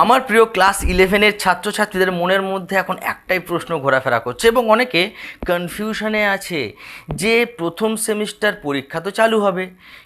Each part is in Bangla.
আমার প্রিয় ক্লাস ইলেভেনের ছাত্রছাত্রীদের মনের মধ্যে এখন একটাই প্রশ্ন ঘোরাফেরা করছে এবং অনেকে কনফিউশনে আছে যে প্রথম সেমিস্টার পরীক্ষা তো চালু হবে।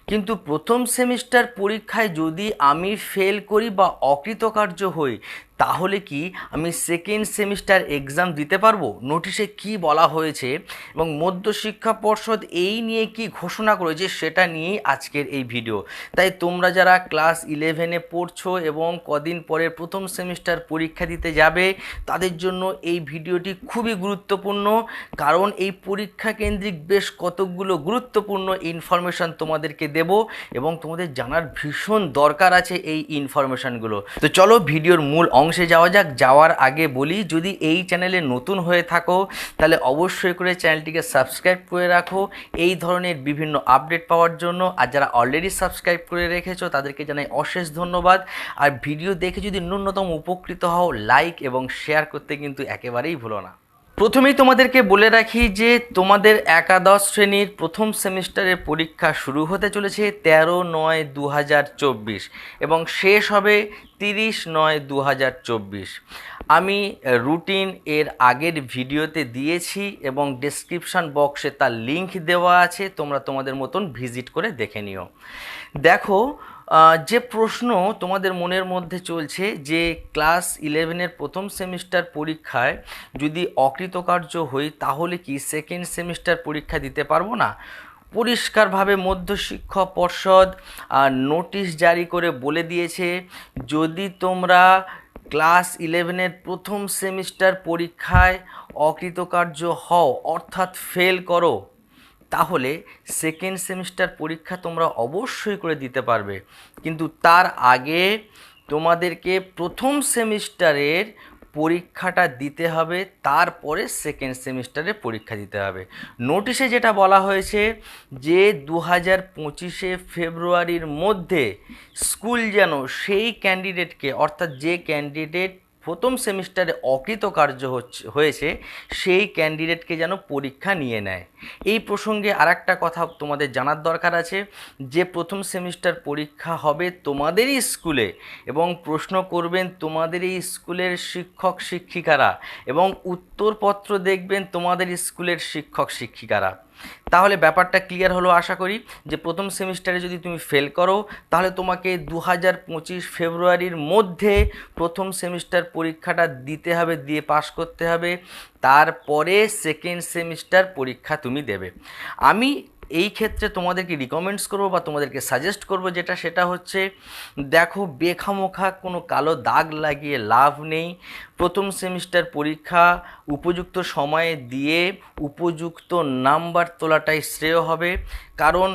কিন্তু প্রথম সেমিস্টার পরীক্ষায় যদি আমি ফেল করি বা অকৃতকার্য হই, তাহলে কি আমি সেকেন্ড সেমিস্টার এক্সাম দিতে পারব? নোটিশে কি বলা হয়েছে? এবং মধ্যশিক্ষা পর্ষদ এই নিয়ে কি ঘোষণা করেছে সেটা নিয়েই আজকের এই ভিডিও তাই তোমরা যারা ক্লাস ইলেভেনে পড়ছো এবং কদিন পরে প্রথম সেমিস্টার পরীক্ষা দিতে যাবে। তাদের জন্য এই ভিডিওটি খুবই গুরুত্বপূর্ণ, কারণ এই পরীক্ষা কেন্দ্রিক বেশ কতকগুলো গুরুত্বপূর্ণ ইনফরমেশান তোমাদেরকে দেব এবং তোমাদের জানার ভীষণ দরকার আছে এই ইনফরমেশানগুলো তো চলো ভিডিওর মূল অংশে যাওয়া যাক, যাওয়ার আগে বলি, যদি এই চ্যানেলে নতুন হয়ে থাকো, তাহলে অবশ্যই করে চ্যানেলটিকে সাবস্ক্রাইব করে রাখো। এই ধরনের বিভিন্ন আপডেট পাওয়ার জন্য, আর যারা অলরেডি সাবস্ক্রাইব করে রেখেছো, তাদেরকে জানাই অশেষ ধন্যবাদ। আর ভিডিও দেখে যদি ন্যূনতম উপকৃত হও লাইক এবং শেয়ার করতে কিন্তু একেবারেই ভুলো না। প্রথমেই তোমাদেরকে বলে রাখি যে তোমাদের একাদশ শ্রেণির প্রথম সেমিস্টারের পরীক্ষা শুরু হতে চলেছে তেরো নয় দু এবং শেষ হবে তিরিশ নয় দু আমি রুটিন এর আগের ভিডিওতে দিয়েছি এবং ডেসক্রিপশান বক্সে তার লিংক দেওয়া আছে, তোমরা তোমাদের মতন ভিজিট করে দেখে নিও। দেখো যে প্রশ্ন তোমাদের মনের মধ্যে চলছে যে ক্লাস ইলেভেনের প্রথম সেমিস্টার পরীক্ষায় যদি অকৃতকার্য হই, তাহলে কি সেকেন্ড সেমিস্টার পরীক্ষা দিতে পারব না? পরিষ্কারভাবে মধ্যশিক্ষা পর্ষদ নোটিশ জারি করে বলে দিয়েছে, যদি তোমরা ক্লাস ইলেভেনের প্রথম সেমিস্টার পরীক্ষায় অকৃতকার্য হও, অর্থাৎ ফেল করো। তাহলে সেকেন্ড সেমিস্টার পরীক্ষা তোমরা অবশ্যই করে দিতে পারবে। কিন্তু তার আগে তোমাদেরকে প্রথম সেমিস্টারের পরীক্ষাটা দিতে হবে, তারপরে সেকেন্ড সেমিস্টারে পরীক্ষা দিতে হবে। নোটিশে যেটা বলা হয়েছে যে দু হাজার পঁচিশে ফেব্রুয়ারির মধ্যে স্কুল যেন সেই ক্যান্ডিডেটকে অর্থাৎ যে ক্যান্ডিডেট প্রথম সেমিস্টারে অকৃতকার্য হয়েছে, সেই ক্যান্ডিডেটকে যেন পরীক্ষা নিয়ে নেয়। এই প্রসঙ্গে আর একটা কথা তোমাদের জানার দরকার আছে, যে প্রথম সেমিস্টার পরীক্ষা হবে তোমাদেরই স্কুলে এবং প্রশ্ন করবেন তোমাদের এই স্কুলের শিক্ষক শিক্ষিকারা এবং উত্তরপত্র দেখবেন তোমাদের স্কুলের শিক্ষক শিক্ষিকারা। তাহলে ব্যাপারটা ক্লিয়ার হলো আশা করি যে প্রথম সেমিস্টারে যদি তুমি ফেল করো, তাহলে তোমাকে দু হাজার পঁচিশ ফেব্রুয়ারির মধ্যে প্রথম সেমিস্টার পরীক্ষাটা দিতে হবে, দিয়ে পাশ করতে হবে। তারপরে সেকেন্ড সেমিস্টার পরীক্ষা তুমি দেবে। আমি এই ক্ষেত্রে তোমাদেরকে রিকমেন্ডস করব বা তোমাদেরকে সাজেস্ট করব যেটা, সেটা হচ্ছে দেখো বেখামোখা কোনো কালো দাগ লাগিয়ে লাভ নেই। প্রথম সেমিস্টার পরীক্ষা উপযুক্ত সময়ে দিয়ে উপযুক্ত নাম্বার তোলাটাই শ্রেয় হবে। কারণ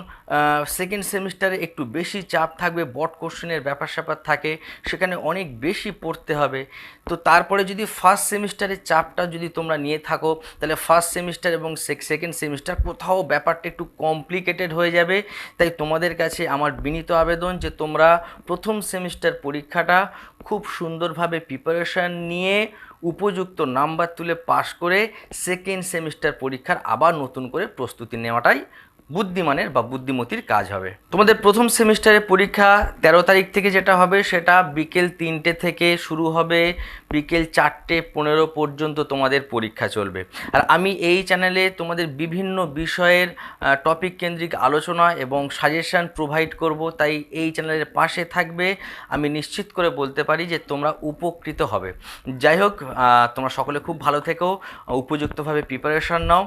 সেকেন্ড সেমিস্টারে একটু বেশি চাপ থাকবে, বট কোশ্চেনের ব্যাপার স্যাপার থাকে, সেখানে অনেক বেশি পড়তে হবে। তো তারপরে যদি ফার্স্ট সেমিস্টারের চাপটা যদি তোমরা নিয়ে থাকো, তাহলে ফার্স্ট সেমিস্টার এবং সেকেন্ড সেমিস্টার কোথাও ব্যাপারটা একটু কমপ্লিকেটেড হয়ে যাবে। তাই তোমাদের কাছে আমার বিনীত আবেদন যে তোমরা প্রথম সেমিস্টার পরীক্ষাটা খুব সুন্দরভাবে প্রিপারেশান নিয়ে উপযুক্ত নাম্বার তুলে পাশ করে সেকেন্ড সেমিস্টার পরীক্ষার আবার নতুন করে প্রস্তুতি নেওয়াটাই বুদ্ধিমানের বা বুদ্ধিমতির কাজ হবে। তোমাদের প্রথম সেমিস্টারের পরীক্ষা তেরো তারিখ থেকে যেটা হবে, সেটা বিকেল তিনটে থেকে শুরু হবে। বিকেল চারটে পনেরো পর্যন্ত তোমাদের পরীক্ষা চলবে। আর আমি এই চ্যানেলে তোমাদের বিভিন্ন বিষয়ের টপিক কেন্দ্রিক আলোচনা এবং সাজেশান প্রোভাইড করব, তাই এই চ্যানেলের পাশে থাকবে। আমি নিশ্চিত করে বলতে পারি যে তোমরা উপকৃত হবে। যাই হোক তোমরা সকলে খুব ভালো থেকো, উপযুক্তভাবে প্রিপারেশন নাও,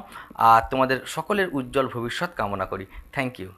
আর তোমাদের সকলের উজ্জ্বল ভবিষ্যৎ কামনা করি। Thank you